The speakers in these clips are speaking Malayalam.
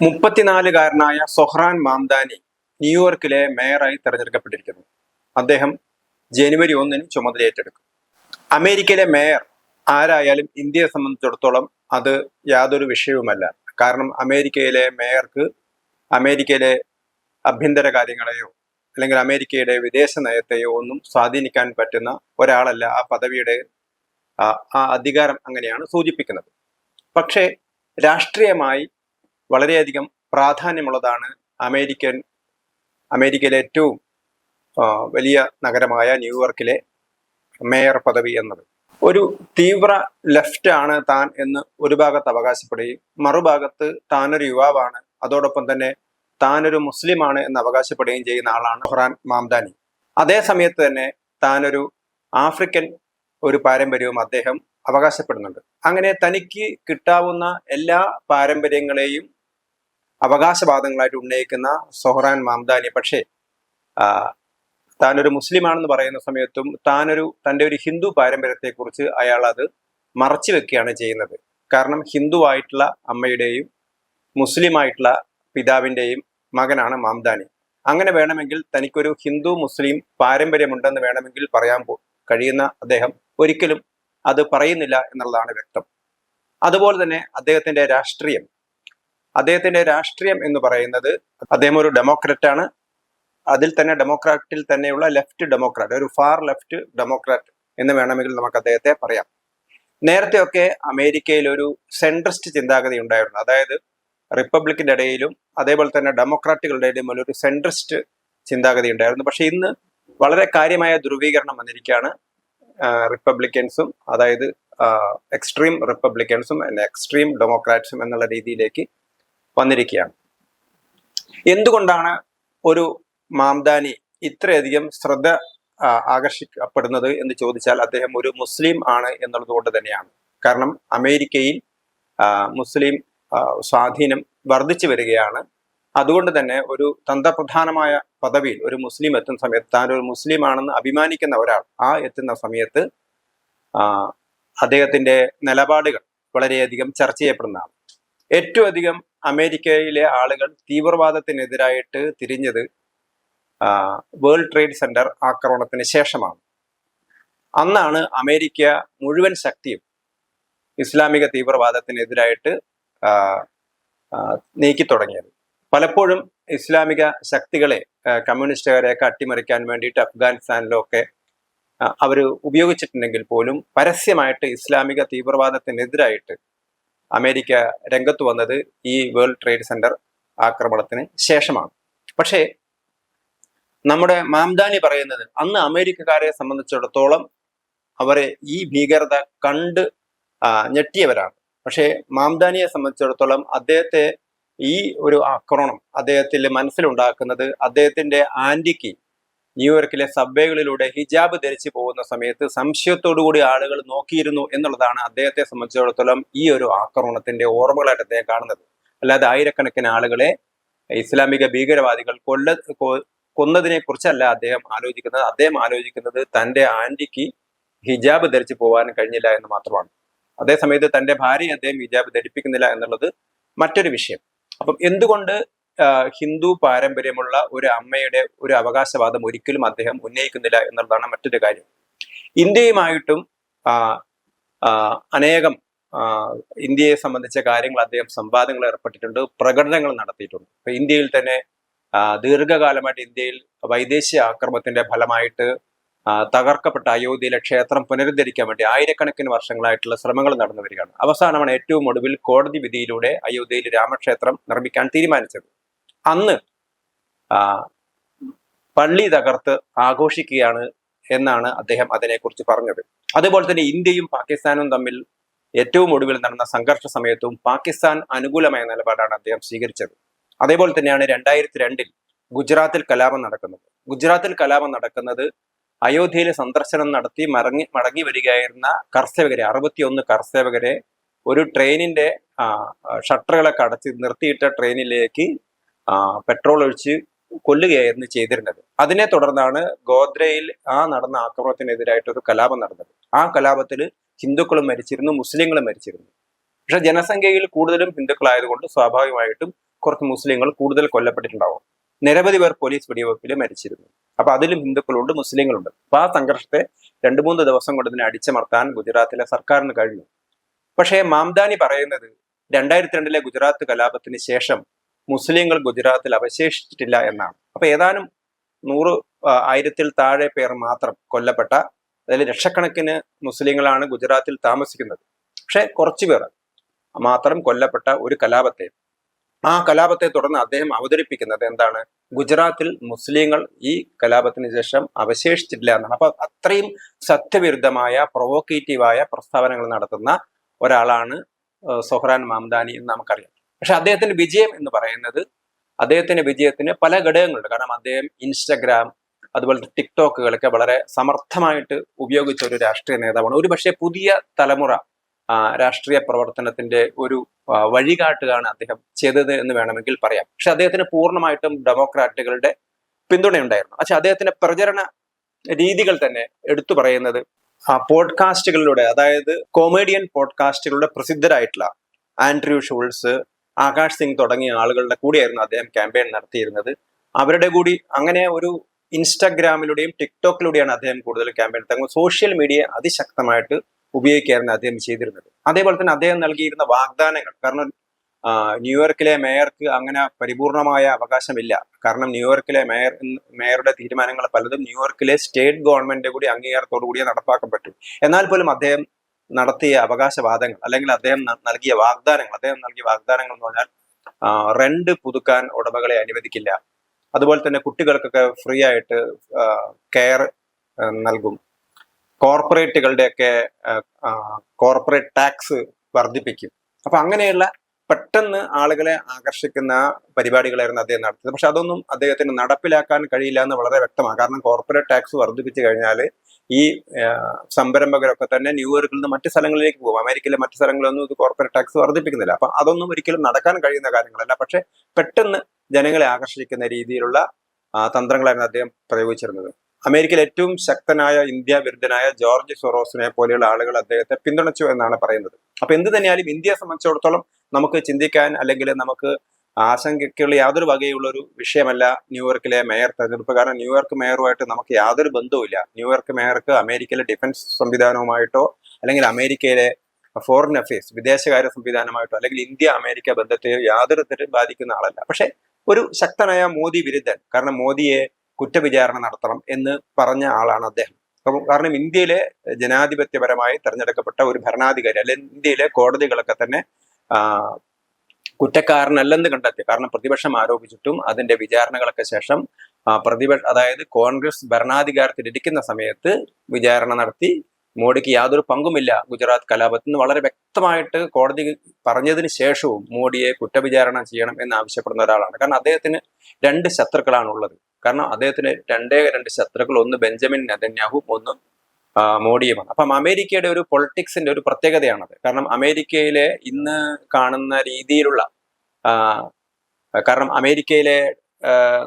മുപ്പത്തിനാലുകാരനായ സൊഹ്റാൻ മാംദാനി ന്യൂയോർക്കിലെ മേയറായി തെരഞ്ഞെടുക്കപ്പെട്ടിരിക്കുന്നു. അദ്ദേഹം ജനുവരി ഒന്നിന് ചുമതലയേറ്റെടുക്കും അമേരിക്കയിലെ മേയർ ആരായാലും ഇന്ത്യയെ സംബന്ധിച്ചിടത്തോളം അത് യാതൊരു വിഷയവുമല്ല. കാരണം അമേരിക്കയിലെ മേയർക്ക് അമേരിക്കയിലെ ആഭ്യന്തര കാര്യങ്ങളെയോ അല്ലെങ്കിൽ അമേരിക്കയുടെ വിദേശ നയത്തെയോ ഒന്നും സ്വാധീനിക്കാൻ പറ്റുന്ന ഒരാളല്ല ആ പദവിയുടെ ആ അധികാരം അങ്ങനെയാണ് സൂചിപ്പിക്കുന്നത്. പക്ഷേ രാഷ്ട്രീയമായി വളരെയധികം പ്രാധാന്യമുള്ളതാണ് അമേരിക്കൻ അമേരിക്കയിലെ ഏറ്റവും വലിയ നഗരമായ ന്യൂയോർക്കിലെ മേയർ പദവി എന്നത്. ഒരു തീവ്ര ലെഫ്റ്റ് ആണ് താൻ എന്ന് ഒരു ഭാഗത്ത് അവകാശപ്പെടുകയും മറുഭാഗത്ത് താനൊരു യുവാവാണ്. അതോടൊപ്പം തന്നെ താനൊരു മുസ്ലിമാണ് എന്ന് അവകാശപ്പെടുകയും ചെയ്യുന്ന ആളാണ് ഖുറാൻ മാംദാനി. അതേ സമയത്ത് തന്നെ താനൊരു ആഫ്രിക്കൻ ഒരു പാരമ്പര്യവും അദ്ദേഹം അവകാശപ്പെടുന്നുണ്ട്. അങ്ങനെ തനിക്ക് കിട്ടാവുന്ന എല്ലാ പാരമ്പര്യങ്ങളെയും അവകാശവാദങ്ങളായിട്ട് ഉന്നയിക്കുന്ന സൊഹറാൻ മാംദാനി. പക്ഷേ താനൊരു മുസ്ലിമാണെന്ന് പറയുന്ന സമയത്തും താനൊരു തന്റെ ഒരു ഹിന്ദു പാരമ്പര്യത്തെക്കുറിച്ച് അയാൾ അത് മറച്ചു വെക്കുകയാണ് ചെയ്യുന്നത്. കാരണം ഹിന്ദു ആയിട്ടുള്ള അമ്മയുടെയും മുസ്ലിം ആയിട്ടുള്ള പിതാവിന്റെയും മകനാണ് മാംദാനി. അങ്ങനെ വേണമെങ്കിൽ തനിക്കൊരു ഹിന്ദു മുസ്ലിം പാരമ്പര്യമുണ്ടെന്ന് വേണമെങ്കിൽ പറയാൻ കഴിയുന്ന അദ്ദേഹം ഒരിക്കലും അത് പറയുന്നില്ല എന്നുള്ളതാണ് വ്യക്തം. അതുപോലെ തന്നെ അദ്ദേഹത്തിന്റെ രാഷ്ട്രീയം. അദ്ദേഹത്തിന്റെ രാഷ്ട്രീയം എന്ന് പറയുന്നത് അദ്ദേഹം ഒരു ഡെമോക്രാറ്റ് ആണ്. അതിൽ തന്നെ ഡെമോക്രാറ്റിൽ തന്നെയുള്ള ലെഫ്റ്റ് ഡെമോക്രാറ്റ് ഒരു ഫാർ ലെഫ്റ്റ് ഡെമോക്രാറ്റ് എന്ന് വേണമെങ്കിൽ നമുക്ക് അദ്ദേഹത്തെ പറയാം. നേരത്തെയൊക്കെ അമേരിക്കയിൽ ഒരു സെൻട്രിസ്റ്റ് ചിന്താഗതി ഉണ്ടായിരുന്നു. അതായത് റിപ്പബ്ലിക്കിന്റെ ഇടയിലും അതേപോലെ തന്നെ ഡെമോക്രാറ്റുകളുടെ ഇടയിലും ഒരു സെൻട്രിസ്റ്റ് ചിന്താഗതി ഉണ്ടായിരുന്നു. പക്ഷെ ഇന്ന് വളരെ കാര്യമായ ധ്രുവീകരണം വന്നിരിക്കുകയാണ്. റിപ്പബ്ലിക്കൻസും അതായത് എക്സ്ട്രീം റിപ്പബ്ലിക്കൻസും എക്സ്ട്രീം ഡെമോക്രാറ്റ്സും എന്നുള്ള രീതിയിലേക്ക് വന്നിരിക്കുകയാണ്. എന്തുകൊണ്ടാണ് ഒരു മാംദാനി ഇത്രയധികം ശ്രദ്ധ ആകർഷിക്കപ്പെടുന്നത് എന്ന് ചോദിച്ചാൽ അദ്ദേഹം ഒരു മുസ്ലിം ആണ് എന്നുള്ളത് കൊണ്ട് തന്നെയാണ്. കാരണം അമേരിക്കയിൽ മുസ്ലിം സ്വാധീനം വർദ്ധിച്ചു വരികയാണ്. അതുകൊണ്ട് തന്നെ ഒരു തന്ത്രപ്രധാനമായ പദവിയിൽ ഒരു മുസ്ലിം എത്തുന്ന സമയത്ത് താൻ ഒരു മുസ്ലിം ആണെന്ന് അഭിമാനിക്കുന്ന ഒരാൾ ആ എത്തുന്ന സമയത്ത് അദ്ദേഹത്തിന്റെ നിലപാടുകൾ വളരെയധികം ചർച്ച ചെയ്യപ്പെടുന്നതാണ്. ഏറ്റവും അധികം അമേരിക്കയിലെ ആളുകൾ തീവ്രവാദത്തിനെതിരായിട്ട് തിരിഞ്ഞത് വേൾഡ് ട്രേഡ് സെന്റർ ആക്രമണത്തിന് ശേഷമാണ്. അന്നാണ് അമേരിക്ക മുഴുവൻ ശക്തിയും ഇസ്ലാമിക തീവ്രവാദത്തിനെതിരായിട്ട് നീക്കി തുടങ്ങിയത്. പലപ്പോഴും ഇസ്ലാമിക ശക്തികളെ കമ്മ്യൂണിസ്റ്റുകാരെയൊക്കെ അട്ടിമറിക്കാൻ വേണ്ടിയിട്ട് അഫ്ഗാനിസ്ഥാനിലൊക്കെ അവർ ഉപയോഗിച്ചിട്ടുണ്ടെങ്കിൽ പോലും പരസ്യമായിട്ട് ഇസ്ലാമിക തീവ്രവാദത്തിനെതിരായിട്ട് അമേരിക്ക രംഗത്ത് വന്നത് ഈ വേൾഡ് ട്രേഡ് സെന്റർ ആക്രമണത്തിന് ശേഷമാണ്. പക്ഷേ നമ്മുടെ മാംദാനി പറയുന്നത് അന്ന് അമേരിക്കക്കാരെ സംബന്ധിച്ചിടത്തോളം അവരെ ഈ ഭീകരത കണ്ട് ഞെട്ടിയവരാണ്. പക്ഷേ മാംദാനിയെ സംബന്ധിച്ചിടത്തോളം അദ്ദേഹത്തെ ഈ ഒരു ആക്രമണം അദ്ദേഹത്തിൽ മനസ്സിലുണ്ടാക്കുന്നത് അദ്ദേഹത്തിന്റെ ആന്റിക്ക് ന്യൂയോർക്കിലെ സബ്വേകളിലൂടെ ഹിജാബ് ധരിച്ചു പോകുന്ന സമയത്ത് സംശയത്തോടുകൂടി ആളുകൾ നോക്കിയിരുന്നു എന്നുള്ളതാണ് അദ്ദേഹത്തെ സംബന്ധിച്ചിടത്തോളം ഈ ഒരു ആക്രമണത്തിന്റെ ഓർമ്മകളായിട്ട് അദ്ദേഹം കാണുന്നത്. അല്ലാതെ ആയിരക്കണക്കിന് ആളുകളെ ഇസ്ലാമിക ഭീകരവാദികൾ കൊല്ല കൊന്നതിനെ കുറിച്ചല്ല അദ്ദേഹം ആലോചിക്കുന്നത്. അദ്ദേഹം ആലോചിക്കുന്നത് തന്റെ ആന്റിക്ക് ഹിജാബ് ധരിച്ചു പോകാൻ കഴിഞ്ഞില്ല എന്ന് മാത്രമാണ്. അതേസമയത്ത് തന്റെ ഭാര്യയെ അദ്ദേഹം ഹിജാബ് ധരിപ്പിക്കുന്നില്ല എന്നുള്ളത് മറ്റൊരു വിഷയം. അപ്പം എന്തുകൊണ്ട് ഹിന്ദു പാരമ്പര്യമുള്ള ഒരു അമ്മയുടെ ഒരു അവകാശവാദം ഒരിക്കലും അദ്ദേഹം ഉന്നയിക്കുന്നില്ല എന്നുള്ളതാണ് മറ്റൊരു കാര്യം. ഇന്ത്യയുമായിട്ടും അനേകം ഇന്ത്യയെ സംബന്ധിച്ച കാര്യങ്ങൾ അദ്ദേഹം സംവാദങ്ങൾ ഏർപ്പെട്ടിട്ടുണ്ട് പ്രകടനങ്ങൾ നടത്തിയിട്ടുണ്ട്. ഇപ്പൊ ഇന്ത്യയിൽ തന്നെ ദീർഘകാലമായിട്ട് ഇന്ത്യയിൽ വൈദേശിക ആക്രമണത്തിന്റെ ഫലമായിട്ട് തകർക്കപ്പെട്ട അയോധ്യയിലെ ക്ഷേത്രം പുനരുദ്ധരിക്കാൻ വേണ്ടി ആയിരക്കണക്കിന് വർഷങ്ങളായിട്ടുള്ള ശ്രമങ്ങൾ നടന്നു വരികയാണ്. അവസാനമാണ് ഏറ്റവും ഒടുവിൽ കോടതി വിധിയിലൂടെ അയോധ്യയിൽ രാമക്ഷേത്രം നിർമ്മിക്കാൻ തീരുമാനിച്ചത്. അന്ന് പള്ളി തകർത്ത് ആഘോഷിക്കുകയാണ് എന്നാണ് അദ്ദേഹം അതിനെക്കുറിച്ച് പറഞ്ഞത്. അതുപോലെ തന്നെ ഇന്ത്യയും പാകിസ്ഥാനും തമ്മിൽ ഏറ്റവും ഒടുവിൽ നടന്ന സംഘർഷ സമയത്തും പാകിസ്ഥാൻ അനുകൂലമായ നിലപാടാണ് അദ്ദേഹം സ്വീകരിച്ചത്. അതേപോലെ തന്നെയാണ് രണ്ടായിരത്തി രണ്ടിൽ ഗുജറാത്തിൽ കലാപം നടക്കുന്നത്. ഗുജറാത്തിൽ കലാപം നടക്കുന്നത് അയോധ്യയിൽ സന്ദർശനം നടത്തി മടങ്ങി മടങ്ങി വരികയായിരുന്ന കർഷകരെ അറുപത്തിയൊന്ന് കർഷകരെ ഒരു ട്രെയിനിന്റെ ഷട്ടറുകളൊക്കെ അടച്ച് നിർത്തിയിട്ട ട്രെയിനിലേക്ക് പെട്രോൾ ഒഴിച്ച് കൊല്ലുകയായിരുന്നു ചെയ്തിരുന്നത്. അതിനെ തുടർന്നാണ് ഗോദ്രയിൽ ആ നടന്ന ആക്രമണത്തിനെതിരായിട്ട് ഒരു കലാപം നടന്നത്. ആ കലാപത്തിൽ ഹിന്ദുക്കളും മരിച്ചിരുന്നു മുസ്ലിങ്ങളും മരിച്ചിരുന്നു. പക്ഷെ ജനസംഖ്യയിൽ കൂടുതലും ഹിന്ദുക്കളായതുകൊണ്ട് സ്വാഭാവികമായിട്ടും കുറച്ച് മുസ്ലിങ്ങൾ കൂടുതൽ കൊല്ലപ്പെട്ടിട്ടുണ്ടാവും. നിരവധി പേർ പോലീസ് വെടിവെപ്പിൽ മരിച്ചിരുന്നു. അപ്പൊ അതിലും ഹിന്ദുക്കളുണ്ട് മുസ്ലിങ്ങളുണ്ട്. അപ്പൊ ആ സംഘർഷത്തെ രണ്ടു മൂന്ന് ദിവസം കൊണ്ട് ഇതിനെ അടിച്ചമർത്താൻ ഗുജറാത്തിലെ സർക്കാരിന് കഴിഞ്ഞു. പക്ഷേ മാംദാനി പറയുന്നത് രണ്ടായിരത്തി രണ്ടിലെ ഗുജറാത്ത് കലാപത്തിന് ശേഷം മുസ്ലിങ്ങൾ ഗുജറാത്തിൽ അവശേഷിച്ചിട്ടില്ല എന്നാണ്. അപ്പൊ ഏതാനും നൂറ് ആയിരത്തിൽ താഴെ പേർ മാത്രം കൊല്ലപ്പെട്ട അതിൽ ലക്ഷക്കണക്കിന് മുസ്ലിങ്ങളാണ് ഗുജറാത്തിൽ താമസിക്കുന്നത്. പക്ഷെ കുറച്ചു പേർ മാത്രം കൊല്ലപ്പെട്ട ഒരു കലാപത്തെ ആ കലാപത്തെ തുടർന്ന് അദ്ദേഹം അവതരിപ്പിക്കുന്നത് എന്താണ്? ഗുജറാത്തിൽ മുസ്ലിങ്ങൾ ഈ കലാപത്തിന് ശേഷം അവശേഷിച്ചിട്ടില്ല എന്നാണ്. അപ്പൊ അത്രയും സത്യവിരുദ്ധമായ പ്രൊവോക്കേറ്റീവായ പ്രസ്താവനകൾ നടത്തുന്ന ഒരാളാണ് സൊഹ്റാൻ മാംദാനി എന്ന് നമുക്കറിയാം. പക്ഷെ അദ്ദേഹത്തിന്റെ വിജയം എന്ന് പറയുന്നത് അദ്ദേഹത്തിന്റെ വിജയത്തിന് പല ഘടകങ്ങളുണ്ട്. കാരണം അദ്ദേഹം ഇൻസ്റ്റഗ്രാം അതുപോലെ ടിക്ടോക്കുകളൊക്കെ വളരെ സമർത്ഥമായിട്ട് ഉപയോഗിച്ച ഒരു രാഷ്ട്രീയ നേതാവാണ്. ഒരു പക്ഷേ പുതിയ തലമുറ രാഷ്ട്രീയ പ്രവർത്തനത്തിന്റെ ഒരു വഴികാട്ടുകയാണ് അദ്ദേഹം ചെയ്തത് എന്ന് വേണമെങ്കിൽ പറയാം. പക്ഷെ അദ്ദേഹത്തിന് പൂർണമായിട്ടും ഡെമോക്രാറ്റുകളുടെ പിന്തുണയുണ്ടായിരുന്നു. പക്ഷെ അദ്ദേഹത്തിന്റെ പ്രചരണ രീതികൾ തന്നെ എടുത്തു പറയുന്നത് പോഡ്കാസ്റ്റുകളിലൂടെ അതായത് കോമേഡിയൻ പോഡ്കാസ്റ്റുകളുടെ പ്രസിദ്ധരായിട്ടുള്ള ആൻഡ്രൂ ഷൂൾസ് ആകാശ് സിംഗ് തുടങ്ങിയ ആളുകളുടെ കൂടിയായിരുന്നു അദ്ദേഹം ക്യാമ്പയിൻ നടത്തിയിരുന്നത്. അവരുടെ കൂടി അങ്ങനെ ഒരു ഇൻസ്റ്റാഗ്രാമിലൂടെയും ടിക്ടോക്കിലൂടെയാണ് അദ്ദേഹം കൂടുതൽ ക്യാമ്പയിൻ നടത്തുന്നത് സോഷ്യൽ മീഡിയ അതിശക്തമായിട്ട് ഉപയോഗിക്കുകയായിരുന്നു അദ്ദേഹം ചെയ്തിരുന്നത്. അതേപോലെ തന്നെ അദ്ദേഹം നൽകിയിരുന്ന വാഗ്ദാനങ്ങൾ. കാരണം ന്യൂയോർക്കിലെ മേയർക്ക് അങ്ങനെ പരിപൂർണമായ അവകാശമില്ല. കാരണം ന്യൂയോർക്കിലെ മേയർ മേയറുടെ തീരുമാനങ്ങൾ പലതും ന്യൂയോർക്കിലെ സ്റ്റേറ്റ് ഗവൺമെന്റ് കൂടി അംഗീകാരത്തോടു കൂടിയേ നടപ്പാക്കാൻ പറ്റും എന്നാൽ പോലും അദ്ദേഹം നടത്തിയ അവകാശവാദങ്ങൾ അല്ലെങ്കിൽ അദ്ദേഹം നൽകിയ വാഗ്ദാനങ്ങൾ അദ്ദേഹം നൽകിയ വാഗ്ദാനങ്ങൾ എന്ന് പറഞ്ഞാൽ റെന്റ് പുതുക്കാൻ ഉടമകളെ അനുവദിക്കില്ല. അതുപോലെ തന്നെ കുട്ടികൾക്കൊക്കെ ഫ്രീ ആയിട്ട് കെയർ നൽകും. കോർപ്പറേറ്റുകളുടെയൊക്കെ കോർപ്പറേറ്റ് ടാക്സ് വർദ്ധിപ്പിക്കും. അപ്പൊ അങ്ങനെയുള്ള പെട്ടെന്ന് ആളുകളെ ആകർഷിക്കുന്ന പരിപാടികളായിരുന്നു അദ്ദേഹം നടത്തിയത്. പക്ഷെ അതൊന്നും അദ്ദേഹത്തിന് നടപ്പിലാക്കാൻ കഴിയില്ല എന്ന് വളരെ വ്യക്തമാണ്. കാരണം കോർപ്പറേറ്റ് ടാക്സ് വർദ്ധിപ്പിച്ചു കഴിഞ്ഞാൽ ഈ സംരംഭകരൊക്കെ തന്നെ ന്യൂയോർക്കിൽ നിന്ന് മറ്റ് സ്ഥലങ്ങളിലേക്ക് പോകും. അമേരിക്കയിലെ മറ്റു സ്ഥലങ്ങളിലൊന്നും ഇത് കോർപ്പറേറ്റ് ടാക്സ് വർദ്ധിപ്പിക്കുന്നില്ല. അപ്പം അതൊന്നും ഒരിക്കലും നടക്കാൻ കഴിയുന്ന കാര്യങ്ങളല്ല. പക്ഷെ പെട്ടെന്ന് ജനങ്ങളെ ആകർഷിക്കുന്ന രീതിയിലുള്ള തന്ത്രങ്ങളായിരുന്നു അദ്ദേഹം പ്രയോഗിച്ചിരുന്നത്. അമേരിക്കയിൽ ഏറ്റവും ശക്തനായ ഇന്ത്യ വിരുദ്ധനായ ജോർജ് സൊറോസിനെ പോലെയുള്ള ആളുകൾ അദ്ദേഹത്തെ പിന്തുണച്ചു എന്നാണ് പറയുന്നത്. അപ്പൊ എന്ത് തന്നെയാലും ഇന്ത്യയെ സംബന്ധിച്ചിടത്തോളം നമുക്ക് ചിന്തിക്കാൻ അല്ലെങ്കിൽ നമുക്ക് ആശങ്കയ്ക്കുള്ള യാതൊരു വകയുള്ള ഒരു വിഷയമല്ല ന്യൂയോർക്കിലെ മേയർ തെരഞ്ഞെടുപ്പ്. കാരണം ന്യൂയോർക്ക് മേയറുമായിട്ട് നമുക്ക് യാതൊരു ബന്ധവുമില്ല. ന്യൂയോർക്ക് മേയർക്ക് അമേരിക്കയിലെ ഡിഫൻസ് സംവിധാനവുമായിട്ടോ അല്ലെങ്കിൽ അമേരിക്കയിലെ ഫോറിൻ അഫയേഴ്സ് വിദേശകാര്യ സംവിധാനമായിട്ടോ അല്ലെങ്കിൽ ഇന്ത്യ അമേരിക്ക ബന്ധത്തെയോ യാതൊരു തരം ബാധിക്കുന്ന ആളല്ല. പക്ഷെ ഒരു ശക്തനായ മോദി വിരുദ്ധൻ കാരണം മോദിയെ കുറ്റവിചാരണ നടത്തണം എന്ന് പറഞ്ഞ ആളാണ് അദ്ദേഹം. കാരണം ഇന്ത്യയിലെ ജനാധിപത്യപരമായി തെരഞ്ഞെടുക്കപ്പെട്ട ഒരു ഭരണാധികാരി അല്ലെങ്കിൽ ഇന്ത്യയിലെ കോടതികളൊക്കെ തന്നെ കുറ്റക്കാരനല്ലെന്ന് കണ്ടെത്തി. കാരണം പ്രതിപക്ഷം ആരോപിച്ചിട്ടും അതിന്റെ വിചാരണകളൊക്കെ ശേഷം പ്രതിപക്ഷ അതായത് കോൺഗ്രസ് ഭരണാധികാരത്തിൽ ഇരിക്കുന്ന സമയത്ത് വിചാരണ നടത്തി മോഡിക്ക് യാതൊരു പങ്കുമില്ല ഗുജറാത്ത് കലാപത്തിൽ നിന്ന് വളരെ വ്യക്തമായിട്ട് കോടതി പറഞ്ഞതിന് ശേഷവും മോഡിയെ കുറ്റവിചാരണ ചെയ്യണം എന്ന് ആവശ്യപ്പെടുന്ന ഒരാളാണ്. കാരണം അദ്ദേഹത്തിന് രണ്ട് ശത്രുക്കളാണ് ഉള്ളത് കാരണം അദ്ദേഹത്തിന് രണ്ടേ രണ്ട് ശത്രുക്കൾ ഒന്ന് ബെഞ്ചമിൻ നെതന്യാഹും ഒന്ന് മോഡിയുമാണ് അപ്പം അമേരിക്കയുടെ ഒരു പൊളിറ്റിക്സിന്റെ ഒരു പ്രത്യേകതയാണത്. കാരണം അമേരിക്കയിലെ ഇന്ന് കാണുന്ന രീതിയിലുള്ള കാരണം അമേരിക്കയിലെ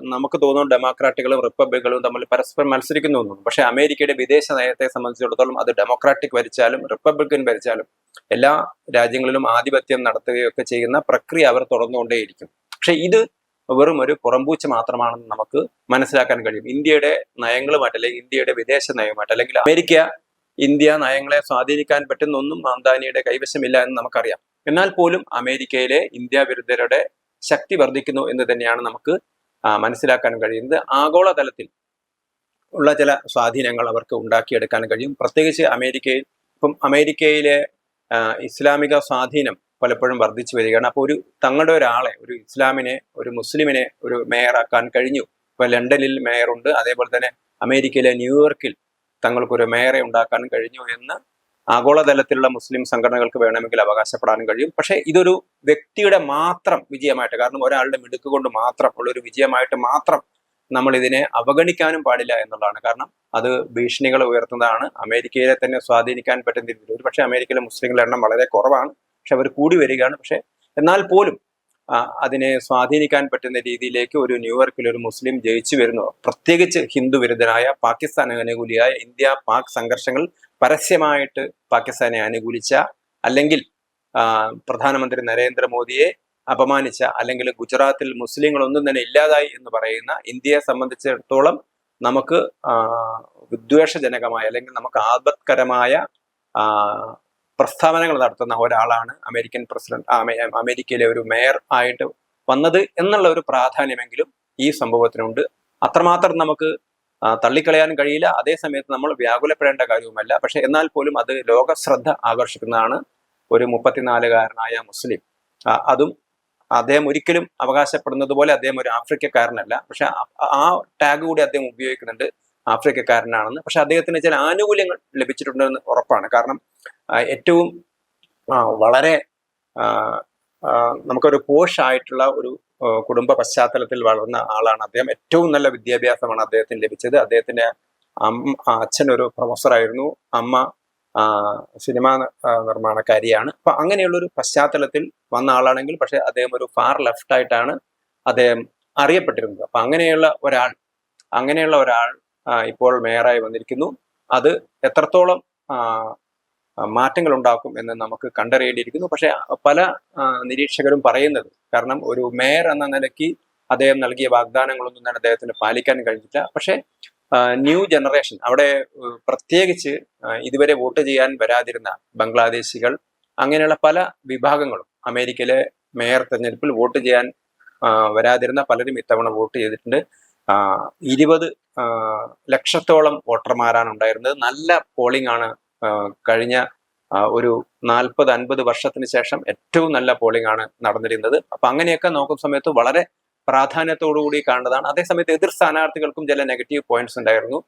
നമുക്ക് തോന്നുന്നു ഡെമോക്രാറ്റുകളും റിപ്പബ്ലിക്കുകളും തമ്മിൽ പരസ്പരം മത്സരിക്കുന്നു തോന്നുന്നു പക്ഷേ അമേരിക്കയുടെ വിദേശ നയത്തെ സംബന്ധിച്ചിടത്തോളം അത് ഡെമോക്രാറ്റിക് ഭരിച്ചാലും റിപ്പബ്ലിക്കൻ ഭരിച്ചാലും എല്ലാ രാജ്യങ്ങളിലും ആധിപത്യം നടത്തുകയൊക്കെ ചെയ്യുന്ന പ്രക്രിയ അവർ തുടർന്നുകൊണ്ടേയിരിക്കും പക്ഷെ ഇത് വെറും ഒരു പുറംപൂച്ച മാത്രമാണെന്ന് നമുക്ക് മനസ്സിലാക്കാൻ കഴിയും. ഇന്ത്യയുടെ നയങ്ങളുമായിട്ട് അല്ലെങ്കിൽ ഇന്ത്യയുടെ വിദേശ നയവുമായിട്ട് അല്ലെങ്കിൽ അമേരിക്ക ഇന്ത്യ നയങ്ങളെ സ്വാധീനിക്കാൻ പറ്റുന്ന ഒന്നും മാന്താനിയുടെ കൈവശമില്ല എന്ന് നമുക്കറിയാം. എന്നാൽ പോലും അമേരിക്കയിലെ ഇന്ത്യ വിരുദ്ധരുടെ ശക്തി വർദ്ധിക്കുന്നു എന്ന് തന്നെയാണ് നമുക്ക് മനസ്സിലാക്കാൻ കഴിയുന്നത്. ആഗോളതലത്തിൽ ഉള്ള ചില സ്വാധീനങ്ങൾ അവർക്ക് ഉണ്ടാക്കിയെടുക്കാൻ കഴിയും. പ്രത്യേകിച്ച് അമേരിക്കയിൽ ഇപ്പം അമേരിക്കയിലെ ഇസ്ലാമിക സ്വാധീനം പലപ്പോഴും വർദ്ധിച്ചു വരികയാണ് അപ്പോൾ ഒരു തങ്ങളുടെ ഒരാളെ ഒരു ഇസ്ലാമിനെ ഒരു മുസ്ലിമിനെ ഒരു മേയറാക്കാൻ കഴിഞ്ഞു. ഇപ്പൊ ലണ്ടനിൽ മേയറുണ്ട് അതേപോലെ തന്നെ അമേരിക്കയിലെ ന്യൂയോർക്കിൽ തങ്ങൾക്കൊരു മേയറെ ഉണ്ടാക്കാൻ കഴിഞ്ഞു എന്ന് ആഗോളതലത്തിലുള്ള മുസ്ലിം സംഘടനകൾക്ക് വേണമെങ്കിൽ അവകാശപ്പെടാനും കഴിയും. പക്ഷേ ഇതൊരു വ്യക്തിയുടെ മാത്രം വിജയമായിട്ട് കാരണം ഒരാളുടെ മിടുക്ക് കൊണ്ട് മാത്രം ഉള്ള ഒരു വിജയമായിട്ട് മാത്രം നമ്മൾ ഇതിനെ അവഗണിക്കാനും പാടില്ല എന്നുള്ളതാണ്. കാരണം അത് ഭീഷണികൾ ഉയർത്തുന്നതാണ്. അമേരിക്കയിലെ തന്നെ സ്വാധീനിക്കാൻ പറ്റുന്ന രീതിയിൽ. ഒരു പക്ഷേ അമേരിക്കയിലെ മുസ്ലിങ്ങളുടെ എണ്ണം വളരെ കുറവാണ്. പക്ഷെ അവർ കൂടി വരികയാണ്. പക്ഷെ എന്നാൽ പോലും അതിനെ സ്വാധീനിക്കാൻ പറ്റുന്ന രീതിയിലേക്ക് ഒരു ന്യൂയോർക്കിൽ ഒരു മുസ്ലിം ജയിച്ചു വരുന്നു. പ്രത്യേകിച്ച് ഹിന്ദു വിരുദ്ധനായ പാകിസ്ഥാൻ അനുകൂലിയായ ഇന്ത്യ പാക് സംഘർഷങ്ങൾ പരസ്യമായിട്ട് പാകിസ്ഥാനെ അനുകൂലിച്ച അല്ലെങ്കിൽ പ്രധാനമന്ത്രി നരേന്ദ്രമോദിയെ അപമാനിച്ച അല്ലെങ്കിൽ ഗുജറാത്തിൽ മുസ്ലിങ്ങൾ ഒന്നും തന്നെ ഇല്ലാതായി എന്ന് പറയുന്ന ഇന്ത്യയെ സംബന്ധിച്ചിടത്തോളം നമുക്ക് വിദ്വേഷജനകമായ അല്ലെങ്കിൽ നമുക്ക് ആപത്കരമായ പ്രസ്താവനകൾ നടത്തുന്ന ഒരാളാണ് അമേരിക്കൻ പ്രസിഡന്റ് അമേരിക്കയിലെ ഒരു മേയർ ആയിട്ട് വന്നത് എന്നുള്ള ഒരു പ്രാധാന്യമെങ്കിലും ഈ സംഭവത്തിനുണ്ട്. അത്രമാത്രം നമുക്ക് തള്ളിക്കളയാൻ കഴിയില്ല. അതേസമയത്ത് നമ്മൾ വ്യാകുലപ്പെടേണ്ട കാര്യവുമല്ല. പക്ഷെ എന്നാൽ പോലും അത് ലോക ശ്രദ്ധ ആകർഷിക്കുന്നതാണ് ഒരു മുപ്പത്തിനാലുകാരനായ മുസ്ലിം. അതും അദ്ദേഹം ഒരിക്കലും അവകാശപ്പെടുന്നത് പോലെ അദ്ദേഹം ഒരു ആഫ്രിക്കക്കാരനല്ല. പക്ഷെ ആ- ടാഗ് കൂടി അദ്ദേഹം ഉപയോഗിക്കുന്നുണ്ട് ആഫ്രിക്കക്കാരനാണെന്ന്. പക്ഷെ അദ്ദേഹത്തിന് ചില ആനുകൂല്യങ്ങൾ ലഭിച്ചിട്ടുണ്ടെന്ന് ഉറപ്പാണ്. കാരണം ഏറ്റവും വളരെ നമുക്കൊരു പോഷ് ആയിട്ടുള്ള ഒരു കുടുംബ പശ്ചാത്തലത്തിൽ വളർന്ന ആളാണ് അദ്ദേഹം. ഏറ്റവും നല്ല വിദ്യാഭ്യാസമാണ് അദ്ദേഹത്തിന് ലഭിച്ചത്. അദ്ദേഹത്തിന്റെ അച്ഛൻ ഒരു പ്രൊഫസറായിരുന്നു അമ്മ സിനിമാ നിർമ്മാണക്കാരിയാണ്. അപ്പൊ അങ്ങനെയുള്ളൊരു പശ്ചാത്തലത്തിൽ വന്ന ആളാണെങ്കിൽ പക്ഷെ അദ്ദേഹം ഒരു ഫാർ ലെഫ്റ്റ് ആയിട്ടാണ് അദ്ദേഹം അറിയപ്പെട്ടിരുന്നത്. അപ്പൊ അങ്ങനെയുള്ള ഒരാൾ അങ്ങനെയുള്ള ഒരാൾ ഇപ്പോൾ മേയറായി വന്നിരിക്കുന്നു. അത് എത്രത്തോളം മാറ്റങ്ങൾ ഉണ്ടാക്കും എന്ന് നമുക്ക് കണ്ടറിയേണ്ടിയിരിക്കുന്നു. പക്ഷെ പല നിരീക്ഷകരും പറയുന്നത് കാരണം ഒരു മേയർ എന്ന നിലയ്ക്ക് അദ്ദേഹം നൽകിയ വാഗ്ദാനങ്ങളൊന്നും തന്നെ അദ്ദേഹത്തിന് പാലിക്കാൻ കഴിഞ്ഞില്ല പക്ഷേ ന്യൂ ജനറേഷൻ അവിടെ പ്രത്യേകിച്ച് ഇതുവരെ വോട്ട് ചെയ്യാൻ വരാതിരുന്ന ബംഗ്ലാദേശികൾ അങ്ങനെയുള്ള പല വിഭാഗങ്ങളും അമേരിക്കയിലെ മേയർ തെരഞ്ഞെടുപ്പിൽ വോട്ട് ചെയ്യാൻ വരാതിരുന്ന പലരും ഇത്തവണ വോട്ട് ചെയ്തിട്ടുണ്ട്. ഇരുപത് ലക്ഷത്തോളം വോട്ടർമാരാണ് ഉണ്ടായിരുന്നത്. നല്ല പോളിംഗ് ആണ് കഴിഞ്ഞ ഒരു നാൽപ്പത് അൻപത് വർഷത്തിന് ശേഷം ഏറ്റവും നല്ല പോളിംഗ് ആണ് നടന്നിരുന്നത്. അപ്പൊ അങ്ങനെയൊക്കെ നോക്കുന്ന സമയത്ത് വളരെ പ്രാധാന്യത്തോടുകൂടി കാണേണ്ടതാണ് അതേസമയത്ത് എതിർ സ്ഥാനാർത്ഥികൾക്കും ചില നെഗറ്റീവ് പോയിന്റ്സ് ഉണ്ടായിരുന്നു.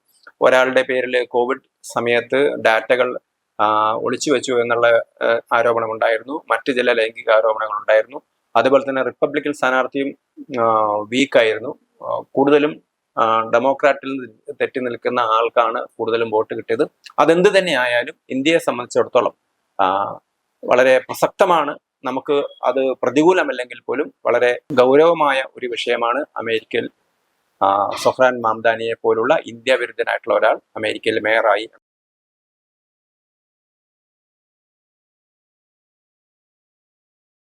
ഒരാളുടെ പേരിൽ കോവിഡ് സമയത്ത് ഡാറ്റകൾ ഒളിച്ചു വെച്ചു എന്നുള്ള ആരോപണം ഉണ്ടായിരുന്നു. മറ്റ് ചില ലൈംഗിക ആരോപണങ്ങൾ ഉണ്ടായിരുന്നു. അതുപോലെ തന്നെ റിപ്പബ്ലിക്കൻ സ്ഥാനാർത്ഥിയും വീക്കായിരുന്നു കൂടുതലും ഡെമോക്രാറ്റിൽ തെറ്റി നിൽക്കുന്ന ആൾക്കാണ് കൂടുതലും വോട്ട് കിട്ടിയത്. അതെന്ത് തന്നെ ആയാലും ഇന്ത്യയെ സംബന്ധിച്ചിടത്തോളം വളരെ പ്രസക്തമാണ്. നമുക്ക് അത് പ്രതികൂലമല്ലെങ്കിൽ പോലും വളരെ ഗൗരവമായ ഒരു വിഷയമാണ് അമേരിക്കയിൽ സൊഹ്രാൻ മാംദാനിയെ പോലുള്ള ഇന്ത്യ വിരുദ്ധനായിട്ടുള്ള ഒരാൾ അമേരിക്കയിൽ മേയറായി